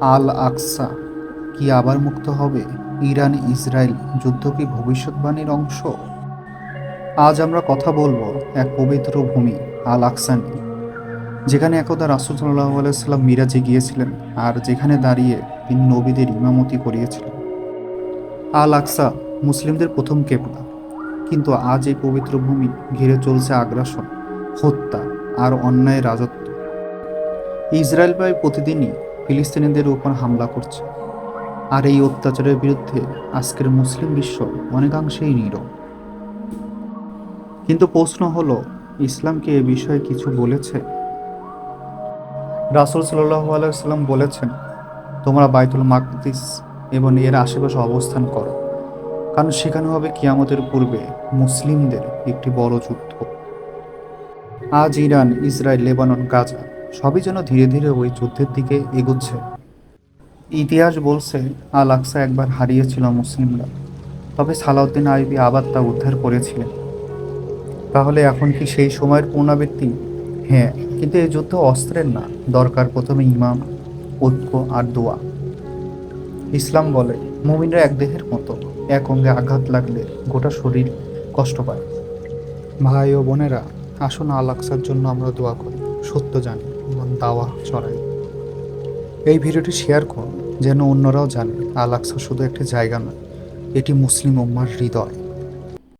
আল আকসা কি আবার মুক্ত হবে? ইরান, ইসরায়েল যুদ্ধ কি ভবিষ্যৎবাণীর অংশ? আজ আমরা কথা বলব এক পবিত্র ভূমি আল আকসা নিয়ে। যেখানে একদা রাসুল সাল্লাহ আলাইসাল্লাম মিরাজে গিয়েছিলেন আর যেখানে দাঁড়িয়ে তিনি নবীদের ইমামতি করিয়েছিলেন। আল আকসা মুসলিমদের প্রথম কেবলা। কিন্তু আজ এই পবিত্র ভূমি ঘিরে চলছে আগ্রাসন, হত্যা আর অন্যায় রাজত্ব। ইসরায়েল প্রায় প্রতিদিনই ফিলিস্তিনিদের উপর হামলা করছে। আর এই অত্যাচারের বিরুদ্ধে আজকের মুসলিম বিশ্ব অনেকাংশেই নীরব। কিন্তু প্রশ্ন হলো ইসলামকে এ বিষয়ে কিছু বলেছে? রাসুল সাল্লাহ বলেছেন, তোমরা বাইতুল মাকদিস এবং এর আশেপাশে অবস্থান করো। কারণ সেখানে হবে কিয়ামতের পূর্বে মুসলিমদের একটি বড় যুদ্ধ। আজ ইরান, ইসরায়েল, লেবানন, গাজা সবই যেন ধীরে ধীরে ওই যুদ্ধের দিকে এগুচ্ছে। ইতিহাস বলছে আল আকসা একবার হারিয়েছিল মুসলিমরা। তবে সালাউদ্দিন আইবি আবার তা উদ্ধার করেছিলেন। তাহলে এখন কি সেই সময়ের পুনরাবৃত্তি? হ্যাঁ কিন্তু এই যুদ্ধ অস্ত্রের না, দরকার প্রথমে ইমাম, ঐক্য আর দোয়া। ইসলাম বলে, মুমিনরা এক দেহের মতো, এক অঙ্গে আঘাত লাগলে গোটা শরীর কষ্ট পায়। ভাই ও বোনেরা, আসুন আল আকসার জন্য আমরা দোয়া করি, সত্য জানি। দাওয়া ছড়াই এই ভিডিওটি শেয়ার করুন, যেন অন্যরাও জানে আল আকসা শুধু একটি জায়গা নয়, এটি মুসলিম উম্মার হৃদয়।